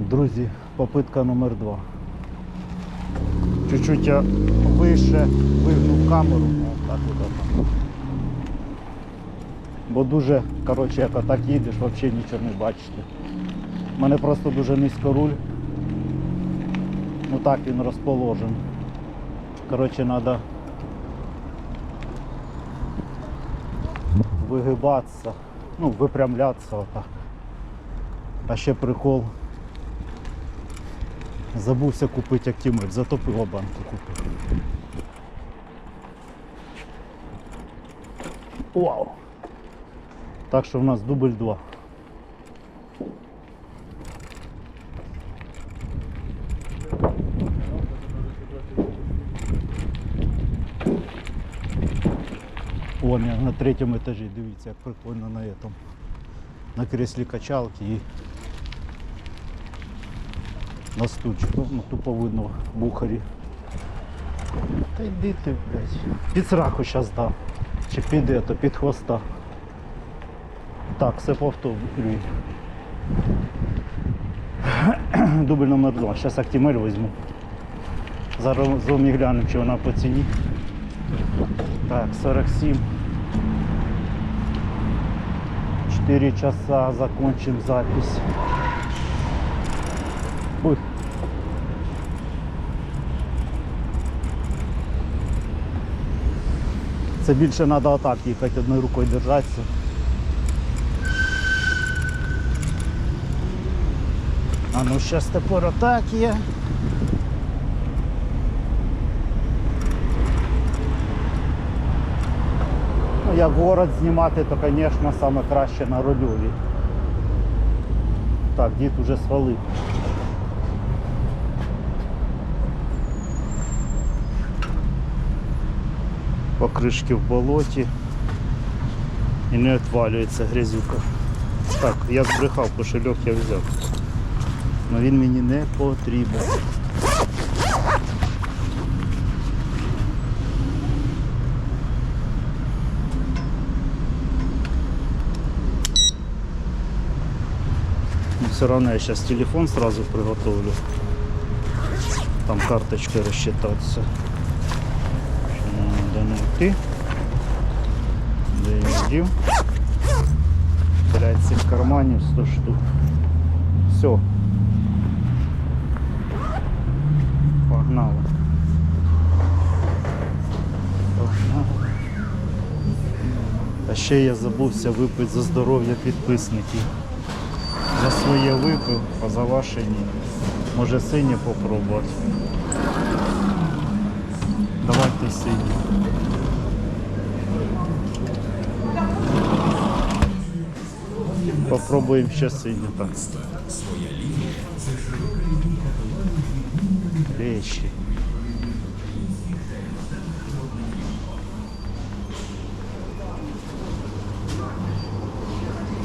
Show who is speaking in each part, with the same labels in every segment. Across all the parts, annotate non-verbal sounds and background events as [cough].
Speaker 1: Друзі, попитка номер два. Чуть-чуть я вище вигнув камеру. О, так от. Бо дуже, коротше, як отак їдеш, взагалі нічого не бачите. У мене просто дуже низько руль. Ну так він розположений. Коротше, треба вигибатися, ну, випрямлятися отак. А ще прикол. Забувся купити актимель, зато пивобанку купив. Вау! Так що в нас дубль 2. Вон я на третьому етажі, дивіться, як прикольно на этом. На креслі качалки і на стульчику, ну тупо видно в бухарі. Та йди ти, блядь. Під сраку зараз дам. Чи під ето, під хвоста. Так, все повторюю. [clears throat] Дубль номер два. Зараз актимель візьму. Зараз з вами глянемо, чи вона по ціні. Так, 47. 4 часа закончим запись. Ой. Це більше треба отак їхати, одною рукою держатися. А ну зараз тепер отак є. Ну, як город знімати, то, звісно, саме краще на рульові. Так, дід уже свалив. Покришки в болоті. І не відвалюється грязюка. Так, я збрехав, кошельок я взяв. Але він мені не потрібен. Все равно я сейчас телефон сразу приготовлю. Там карточкой рассчитаться. Найти. Де я дів? Блять, в карманів 100 штук. Все. Погнали. Погнали. А ще я забувся випити за здоров'я підписників. За своє випив, а за ваше ні. Може синє попробувати. Давайте синє. Попробуємо ще синє так. Речі.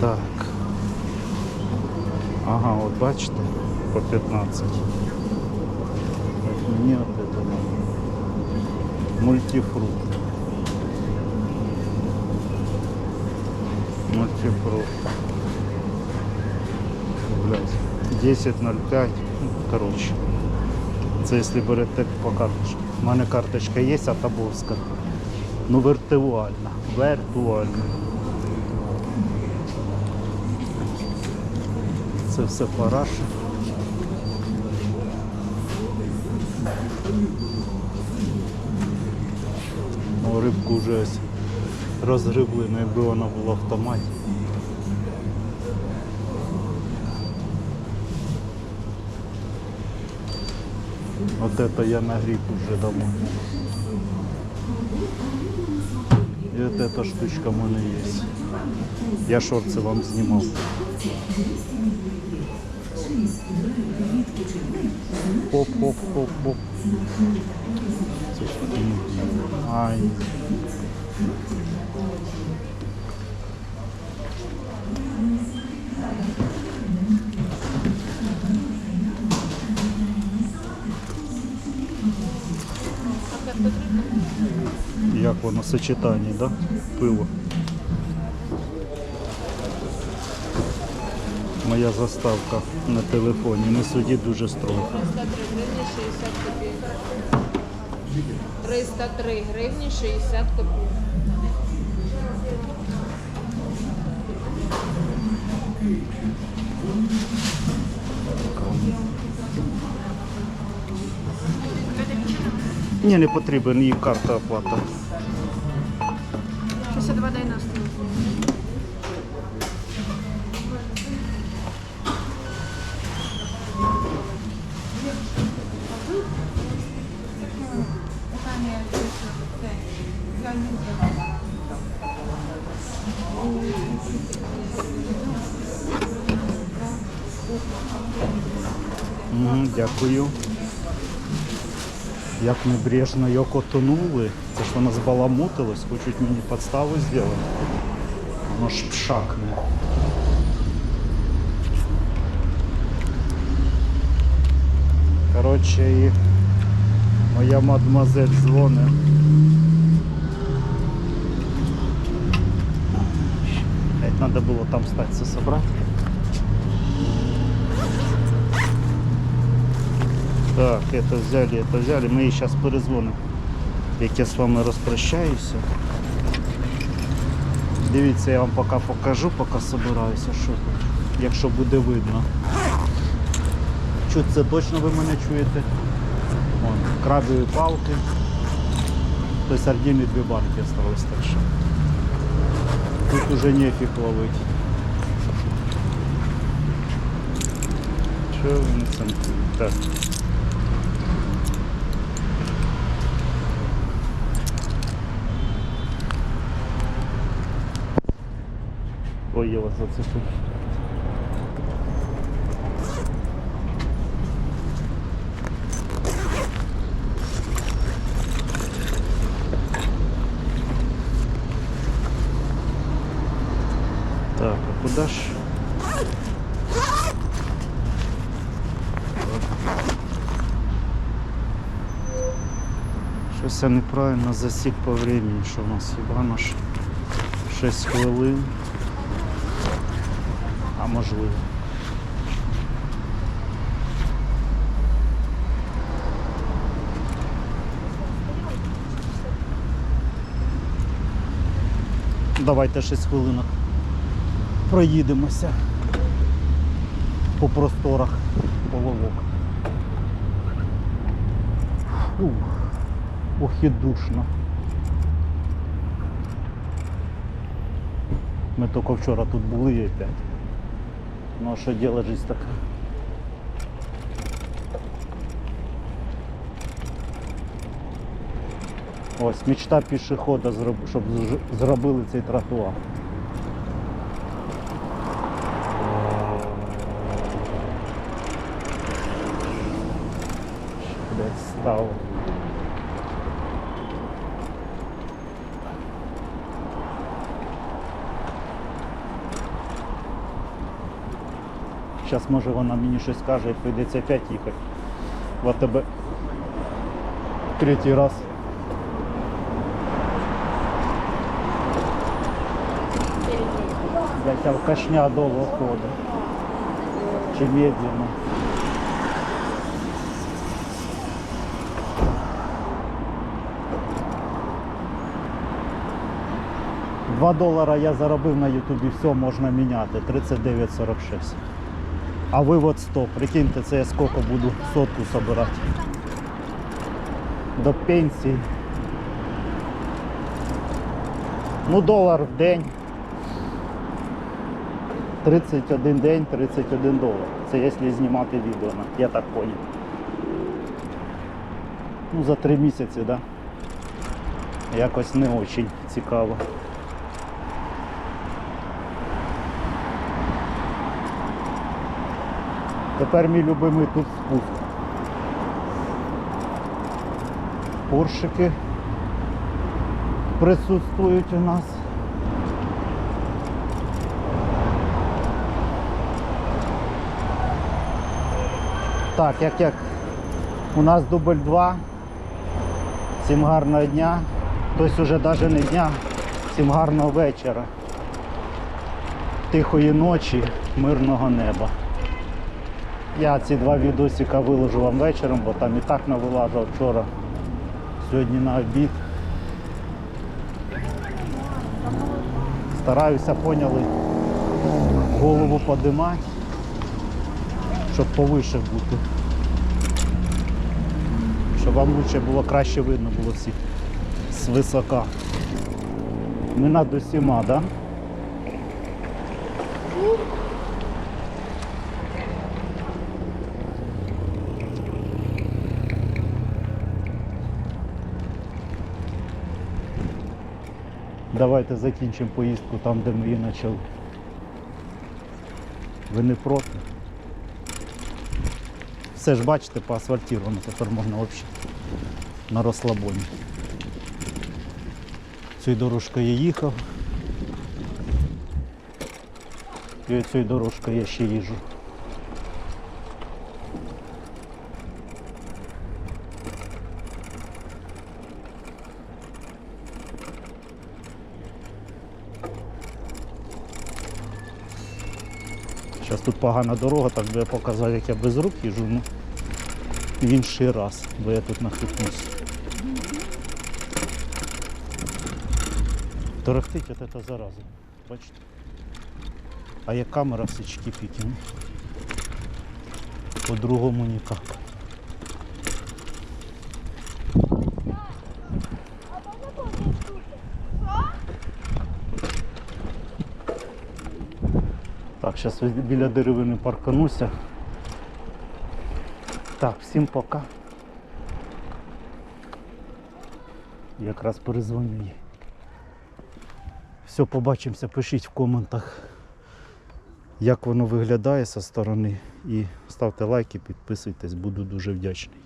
Speaker 1: Так. Ага, от бачите, по 15. Так, мені от это надо. Мультифрукт. Мультифрукт. Блять. 10.05. Ну, Короче. Це якщо берете по карточці. У мене карточка є, а Табовська. Ну віртуальна. Віртуальна. Це все параша. О, рибку вже ось розгребли, ну якби вона була в автоматі. Вот это я нагріб уже домой. І от эта штучка в мене є. Я шорти вам знімав. Хоп, хоп, хоп, хоп. Це ж не Ай. Як воно в сочетанні, да? Пиво. Моя заставка на телефоні. На суді дуже строго.
Speaker 2: 303 гривні 60 копійок. 303 гривні 60 копійок.
Speaker 1: Ні, не потрібен її карта оплата.
Speaker 2: 62 90.
Speaker 1: Мгм, дякую. Як небрежно його котонули. Це ж воно збаламутилось, хочуть мені підставу зробити. Воно ж пшакне. Коротше, і моя мадмазель дзвонить. Опять надо было там стать все Так, это взяли, это взяли. Ми їй зараз перезвонимо. Як я з вами розпрощаюся. Дивіться, я вам поки покажу, поки собираюся, що якщо буде видно. Чуть це точно ви мене чуєте. Вон, крабові палки. Тобто сардини дві банки осталось так. Тут уже нефіг ловити. Що вони там? Так. Ой, я вас зацепив. Так, а куда ж? Щось я неправильно засік по времени, що у нас хіба ж 6 хвилин. А можливо. Давайте 6 хвилинок проїдемося по просторах половок. Фух, ох і душно. Ми тільки вчора тут були і опять. Ну а що делать жизнь така? Ось мечта пішохода, щоб зробили цей тротуар. Блять, став. Зараз може вона мені щось каже і прийдеться опять їхати. В АТБ. Третій раз. Блять, алкашня довго ходить. Чи медленно. Два долара я заробив на Ютубі, все можна міняти. 39,46. А вивод 100. Прикиньте, це я скільки буду сотку собирати. До пенсії. Ну, долар в день. 31 день, 31 долар. Це якщо знімати відео, я так понял. Ну, за три місяці, так? Да? Якось не дуже цікаво. Тепер мій любимий тут спуск. Поршики присутствують у нас. Так, як як у нас дубль 2. Всім гарного дня. Тобто вже навіть не дня, всім гарного вечора. тихої ночі, мирного неба. Я ці два відосика виложу вам вечором, бо там і так навилажав вчора. Сьогодні на обід. Стараюся, поняли, голову подимати, щоб повише бути. Щоб вам лучше було краще видно було всіх з висока. Ми над усіма, так? Да? Давайте закінчимо поїздку там, де ми її почали. Ви не проти? Все ж бачите, поасфальтировано, тепер можна взагалі на розслабоні. Цією дорожкою я їхав. І цією дорожкою я ще їжджу. Тут погана дорога, так би я показав, як я без рук їжу, ну в інший раз, бо я тут нахитнусь. Торохтить от це зараза. Бачите? А як камера все чики-піки. ну. По-другому ніяк. Так, зараз біля деревини паркануся. Так, всім пока. Якраз перезвоню їй. Все, побачимося, пишіть в коментах, як воно виглядає зі сторони. І ставте лайки, підписуйтесь, буду дуже вдячний.